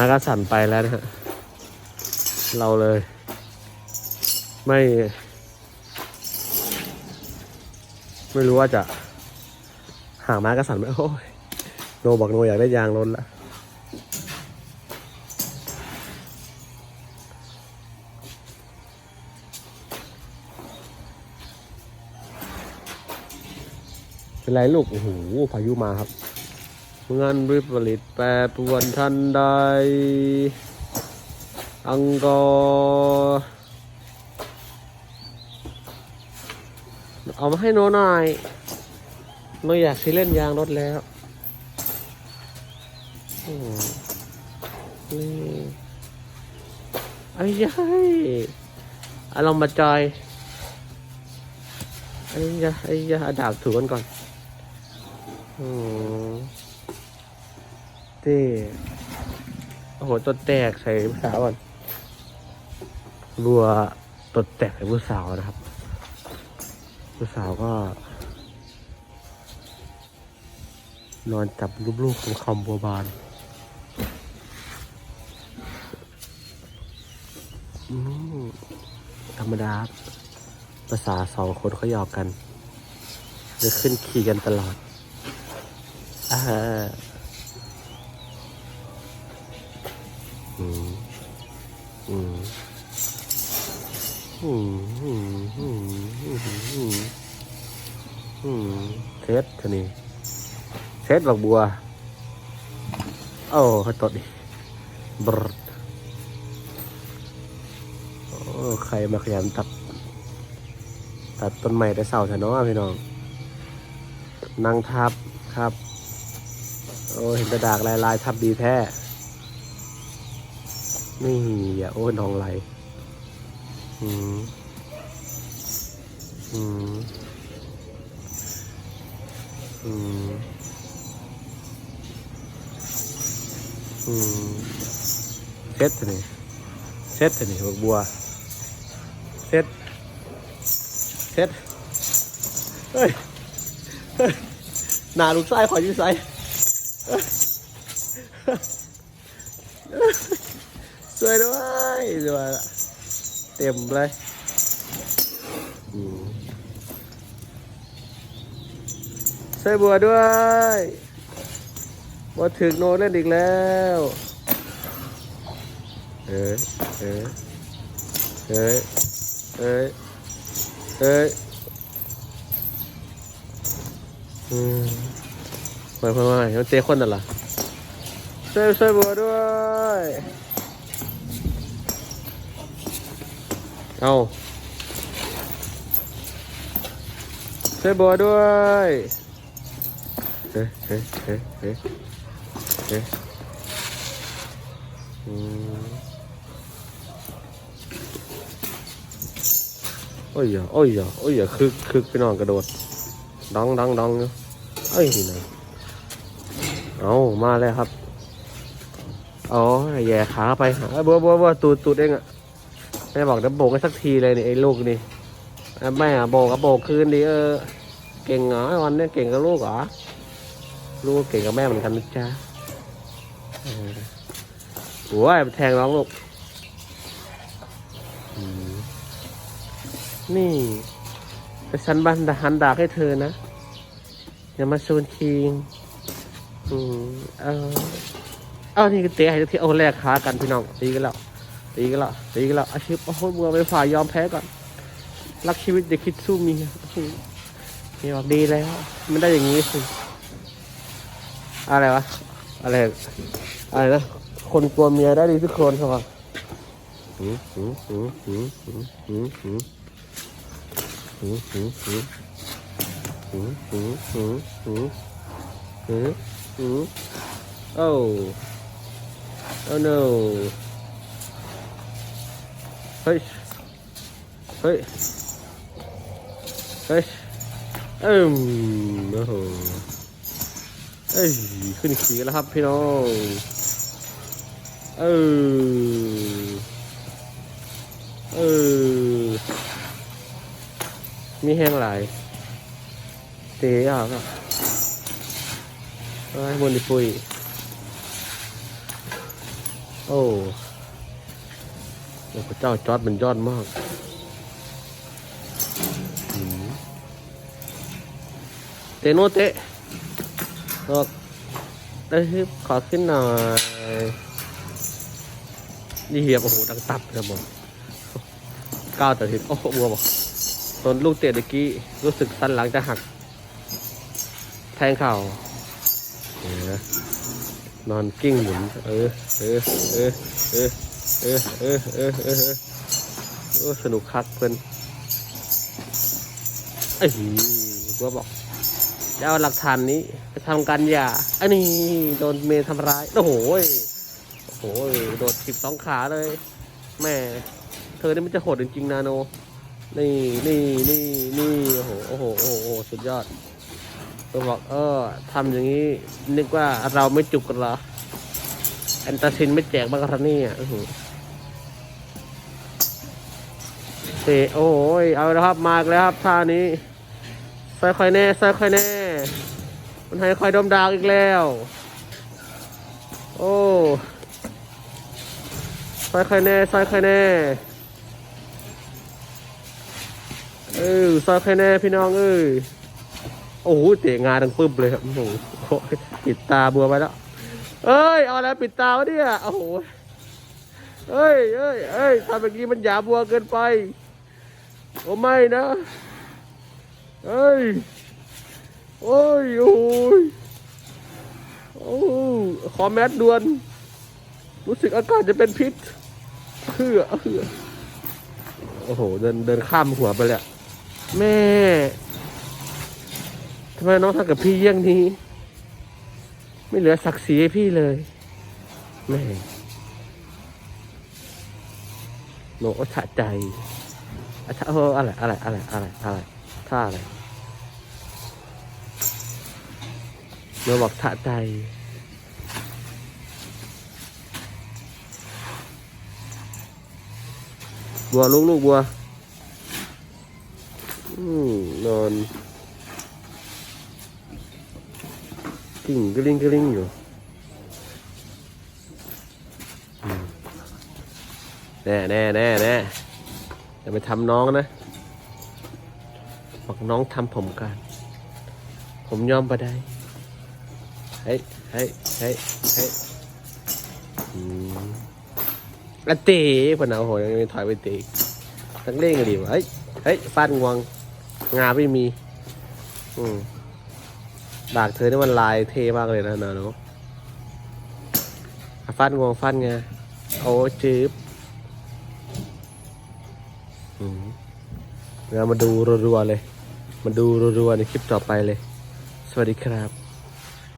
มาก็สั่นไปแล้วนะฮะเราเลย ไม่ ไม่รู้ว่าจะ หาม้ากระสันไหมโอ้ยโนบอกโนอยากได้ยางรถละเป็นไรลูก โอ้โหพายุมาครับ งานวิปริตแปรปวนทันใด อังกอร์เอามาให้โนหน่อยโนอยากสิเล่นยางรถแล้วอืมนี่ไอ้ยัยอะลองมาจอยไอ้ยะไอ้ยะเอาดาบถูกันก่อน อืม ต้โอ้โหตัวแตกใส่ผู้สาวก่อนรัวตัวแตกใส่ผู้สาวนะครับ ผู้สาวก็ นอนจับลูกๆของคำบัวบานอืมธรรมดาภาษาสองคนเขาหยอกกันจะขึ้นขี่กันตลอดอ่า อืมอืมอืมอืมอืมอืมอืมอืมเทสท่านี้เซตดอกบัวโอ้เขาตดดิบรดโอ้ใครมาขยันตัด ตัดต้นไม้แต่เสาเถอะเนาะพี่น้องนั่งทับครับ โอ้เห็นกระดากลายลายทับดีแท้ นี่อย่าโอ้น้องไหลอืมอืมอืมอืมเซ็ตนี่เซ็ตนี่บักบัวเซ็ตเซ็ตเฮ้ยเฮ้ยหนาลูกไส้ขอยอยิ้ใส่ สวยด้วยสวยละเต็มเลยอืมใส่บัวด้วยบัวถึงโนเล่นอีกแล้ว เอ้ยเอ้ยเอ้ยเอ้ยเอ้ยอืมไม่ไม่ไม่เขาเจ๊คนนั่นล่ะช่วยช่วยบัวด้วย เอาช่วยบัวด้วยเฮ้เฮ้เฮ้เฮ้เฮ้ยอืมโอ้ยอย่าโอ้ยอย่าโอ้ยอย่าคึกคึกไปนอนกระโดดดองดองดองอยู่เอ้ยนะเอามาแล้วครับเอแย่ขาไปหาบัวบัวบัวตูดตูดเองอะ แม่บอกจะโบกให้สักทีเลยนี่ไอ้ลูกนี่แม่โบกก็โบกคืนดิเออ เก่งเหรอวันนี้เก่งกับลูกเหรอ ลูกเก่งกับแม่เหมือนกันนะจ๊ะโอ้ยแทงน้องลูกนี่ฉันบันดาหันดาให้เธอนะ อย่ามาชวนคิงอืมเออ เอานี่ก็เตะให้ที่เอาแลกขากันพี่น้องตีกันแล้ว ตีกันละตีกันละอาชีพโอ้โหบัวไปฝ่ายยอมแพ้ก่อน รักชีวิตเด็กคิดสู้มีมีบอกดีแล้ว มันได้อย่างนี้สิอะไรวะ อะไร อะไรนะ คนกลัวเมียได้ดีทุกคนใช่ปะโอ้ oh no ฮ้ย เฮ้ย เฮ้ยอืมโอ้โหเอ้ย ขึ้นขี่แล้วครับพี่น้อง เออ เออ มีแห้งหลายเตะอะครับไอ้ยบนดิปุยโอ้ โอ้พระเจ้าจอดมันยอดมากเตโนเตะออกได้ฮึบขอขึ้นหน่อยนี่เหียบโอ้โหดังตับครับผมก้าวแต่ทีโอ้โหบัวบอกตอนลูกเตะเมื่อกี้รู้สึกสันหลังจะหัก แทงเข่าเออนอนกิ้งหมุน เออ เออ เออ เออ เออเออเออเออเออสนุกคักเพิ่นไอ้ยบัวบอกจะเอาหลักฐานนี้ไปทำการหย่าอันนี้โดนเมย์ทำร้าย โอ้โหโอ้โหโดดสิบสองขาเลย แม่ เธอนี่มันจะโหดจริงๆนาโน นี่นี่นี่นี่โอ้โหโอ้โหโอ้โหสุดยอดก็บอกเออทำอย่างนี้ นึกว่าเราไม่จุกกันเหรอ อนตาซินไม่แจกบ้างครับนี่อื้อหือเตะโอ้ยเอาแล้วครับมาแล้วครับท่านี้ใส่ค่อยแน่ใส่ค่อยแน่ มันให้ค่อยดมดาวอีกแล้ว โอ้ใส่ค่อยแน่ใส่ค่อยแน่เออใส่ค่อยแน่พี่น้องเอ้ยโอ้โหเตะงานดังปึ๊บเลยครับโอ้โหปิดตาบัวไปแล้ว เอ้ย เอาอะไรปิดตาวะเนี่ย โอ้โห เอ้ยเอ้ยเอ้ยทำแบบนี้มันหยาบัวเกินไป โอ้ไม่นะ เอ้ย โอ้ย โอ้ยโอ้ขอแมสด่วน รู้สึกอากาศจะเป็นพิษเพื่อเพื่อโอ้โห เดินเดินข้ามหัวไปเลยอะแม่ ทำไมน้องทำกับพี่เยี่ยงนี้ ไม่เหลือศักดิ์ศรีให้พี่เลยแม่โนอัชะใจอะเอออะไรอะไรอะไรอะไรอะไรท่าอะไรโนบอกถะใจบัวลูกลูกบัว อืมนอน กิ่งกระลิงกระลิงอยู่แน่แน่แน่แน่อย่าไปทำน้องนะบอกน้องทำผมกัน ผมยอมไปได้เฮ้ยเฮ้ยเฮ้ยเฮ้ยอืมอะเตะพนเอาโหยังไม่ถอยไปเตะตั้งเล่งกันดีวะเฮ้ยเฮ้ยฟาดงวงงาไม่มี อืม ดากเธอนี่มันลายเท่มากเลยนะนาโนอะฟันงวงฟันไงโอ้จืบอืมเรามาดูรัวๆเลย มาดูรัวๆในคลิปต่อไปเลย สวัสดีครับ